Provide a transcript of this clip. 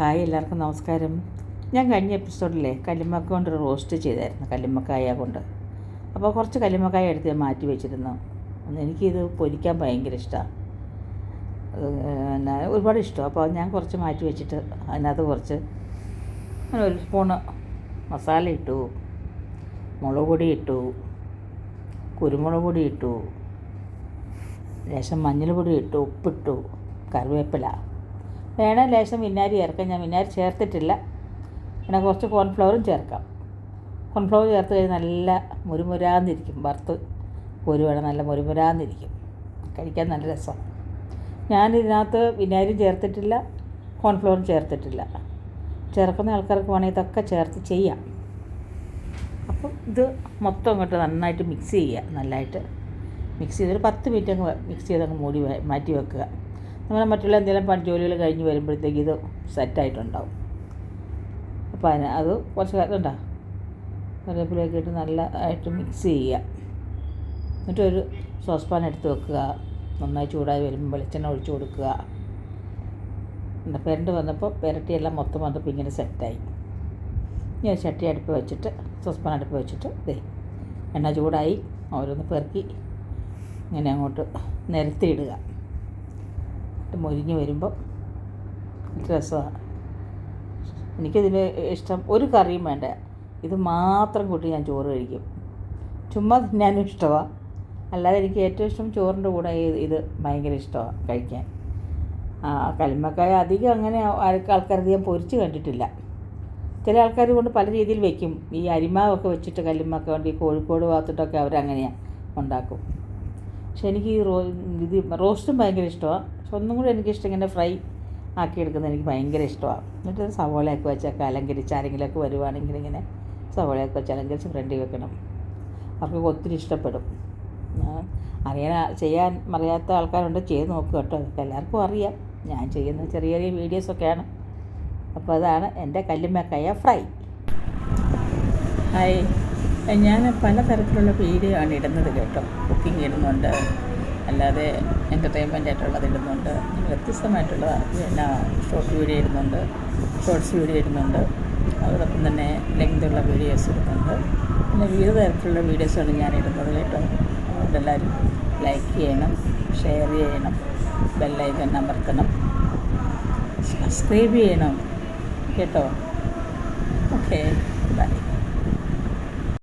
Hi എല്ലാവർക്കും നമസ്കാരം. ഞാൻ കഴിഞ്ഞ എപ്പിസോഡിലെ കല്ലുമ്മക്ക കൊണ്ട് റോസ്റ്റ് ചെയ്തായിരുന്നു കല്ലുമ്മക്കായ കൊണ്ട്. അപ്പോൾ കുറച്ച് കല്ലുമ്മക്കായ എടുത്ത് മാറ്റി വെച്ചിരുന്നു. എനിക്കിത് പൊരിക്കാൻ ഭയങ്കര ഇഷ്ടമാണ് പിന്നെ ഒരുപാട് ഇഷ്ടം. അപ്പോൾ ഞാൻ കുറച്ച് മാറ്റി വെച്ചിട്ട് അതിനകത്ത് കുറച്ച് അങ്ങനെ ഒരു സ്പൂണ് മസാല ഇട്ടു മുളക് പൊടി ഇട്ടു കുരുമുളക് പൊടി ഇട്ടു ലേശം മഞ്ഞൾ പൊടി ഇട്ടു ഉപ്പിട്ടു കറിവേപ്പില. വേണേൽ ലേശം വിന്നാരി ചേർക്കാം. ഞാൻ വിന്നാരി ചേർത്തിട്ടില്ല. പിന്നെ കുറച്ച് കോൺഫ്ലവറും ചേർക്കാം. കോൺഫ്ലവർ ചേർത്ത് കഴിഞ്ഞാൽ നല്ല മുരുമുരാന്നിരിക്കും. വറുത്ത് കോരുവാണ് നല്ല മുരുമുരാന്നിരിക്കും. കഴിക്കാൻ നല്ല രസമാണ് ഞാനിതിനകത്ത് വിനാഗിരി ചേർത്തിട്ടില്ല. കോൺഫ്ലവറും ചേർത്തിട്ടില്ല. ചേർക്കുന്ന ആൾക്കാർക്ക് വേണമെങ്കിൽ ഇതൊക്കെ ചേർത്ത് ചെയ്യാം. അപ്പം ഇത് മൊത്തം അങ്ങോട്ട് നന്നായിട്ട് മിക്സ് ചെയ്യുക. നല്ലതായിട്ട് മിക്സ് ചെയ്തൊരു പത്ത് മിനിറ്റ് അങ്ങ് മിക്സ് ചെയ്തങ്ങ് മൂടി മാറ്റി വെക്കുക. നമ്മൾ മറ്റുള്ള എന്തെങ്കിലും പണി ജോലികൾ കഴിഞ്ഞ് വരുമ്പോഴത്തേക്ക് ഇത് സെറ്റായിട്ടുണ്ടാവും അപ്പോൾ അതിന് അത് കുറച്ച് ഇതുണ്ടോ? കറിവേപ്പിലേക്ക് ഇട്ട് നല്ല ആയിട്ട് മിക്സ് ചെയ്യുക. എന്നിട്ടൊരു സോസ് പാൻ എടുത്ത് വെക്കുക. നന്നായി ചൂടായി വരുമ്പോൾ വെളിച്ചെണ്ണ ഒഴിച്ച് കൊടുക്കുക. പെരണ്ട് വന്നപ്പോൾ പെരട്ടിയെല്ലാം മൊത്തം വന്നപ്പോൾ ഇങ്ങനെ സെറ്റായി ഞാൻ ചട്ടി അടുപ്പ് വെച്ചിട്ട് സോസ് പാൻ അടുപ്പ് വെച്ചിട്ട് ഇതേ എണ്ണ ചൂടായി. ഓരോന്ന് പെറുക്കി ഇങ്ങനെ അങ്ങോട്ട് നിരത്തിയിടുക. എന്നിട്ട് മൊരിഞ്ഞ് വരുമ്പോൾ രസമാണ്. എനിക്കിതിന് ഇഷ്ടം ഒരു കറിയും വേണ്ട. ഇത് മാത്രം കൂട്ടി ഞാൻ ചോറ് കഴിക്കും. ചുമ്മാ തിന്നാനും ഇഷ്ടമാണ് അല്ലാതെ എനിക്ക് ഏറ്റവും ഇഷ്ടം ചോറിന്റെ കൂടെ ഇത് ഭയങ്കര ഇഷ്ടമാണ് കഴിക്കാൻ. ആ കല്ലുമ്മക്കായ അധികം അങ്ങനെ ആൾക്ക് ആൾക്കാർക്ക് ഞാൻ പൊരിച്ച് കണ്ടിട്ടില്ല. ചില ആൾക്കാർ കൊണ്ട് പല രീതിയിൽ വെക്കും. ഈ അരിമാവൊക്കെ വെച്ചിട്ട് കല്ലുമ്മക്ക കൊണ്ട് കോഴിക്കോട് ഭാഗത്തോട്ടൊക്കെ അവരങ്ങനെയാണ് ഉണ്ടാക്കും. പക്ഷെ എനിക്ക് ഈ റോ ഇത് റോസ്റ്റും ഭയങ്കര ഇഷ്ടമാണ് പക്ഷെ ഒന്നും കൂടി എനിക്കിഷ്ടം ഇങ്ങനെ ഫ്രൈ ആക്കിയെടുക്കുന്നത് എനിക്ക് ഭയങ്കര ഇഷ്ടമാണ്. എന്നിട്ട് സവോളയൊക്കെ വെച്ചൊക്കെ അലങ്കരിച്ച് ആരെങ്കിലുമൊക്കെ വരുവാണെങ്കിൽ ഇങ്ങനെ സവോളയൊക്കെ വെച്ച് അലങ്കരിച്ച് ഫ്രണ്ടിൽ വെക്കണം. അവർക്കൊക്കെ ഒത്തിരി ഇഷ്ടപ്പെടും. അറിയാൻ ചെയ്യാൻ അറിയാത്ത ആൾക്കാരുണ്ട്. ചെയ്ത് നോക്കുക കേട്ടോ. അതൊക്കെ എല്ലാവർക്കും അറിയാം. ഞാൻ ചെയ്യുന്ന ചെറിയ ചെറിയ വീഡിയോസൊക്കെയാണ്. അപ്പോൾ അതാണ് എന്റെ കല്ലുമ്മക്കായ ഫ്രൈ. ഹായ്. ഞാൻ പലതരത്തിലുള്ള വീഡിയോ ആണ് ഇടുന്നത് കേട്ടോ. കുക്കിംഗ് ഇടുന്നുണ്ട്. അല്ലാതെ എന്റർടൈൻമെന്റ് ആയിട്ടുള്ളത് ഇടുന്നുണ്ട്. വ്യത്യസ്തമായിട്ടുള്ള പിന്നെ ഷോർട്ട് വീഡിയോ ഇടുന്നുണ്ട്. ഷോർട്സ് വീഡിയോ ഇടുന്നുണ്ട്. അതോടൊപ്പം തന്നെ ലെങ്തുള്ള വീഡിയോസ് ഇടുന്നുണ്ട്. പിന്നെ വിവിധ തരത്തിലുള്ള വീഡിയോസാണ് ഞാൻ ഇടുന്നത് കേട്ടോ. എല്ലാവരും ലൈക്ക് ചെയ്യണം ഷെയർ ചെയ്യണം ബെല്ലൈക്കൻ അമർത്തണം സബ്സ്ക്രൈബ് ചെയ്യണം. കേട്ടോ? Okay bye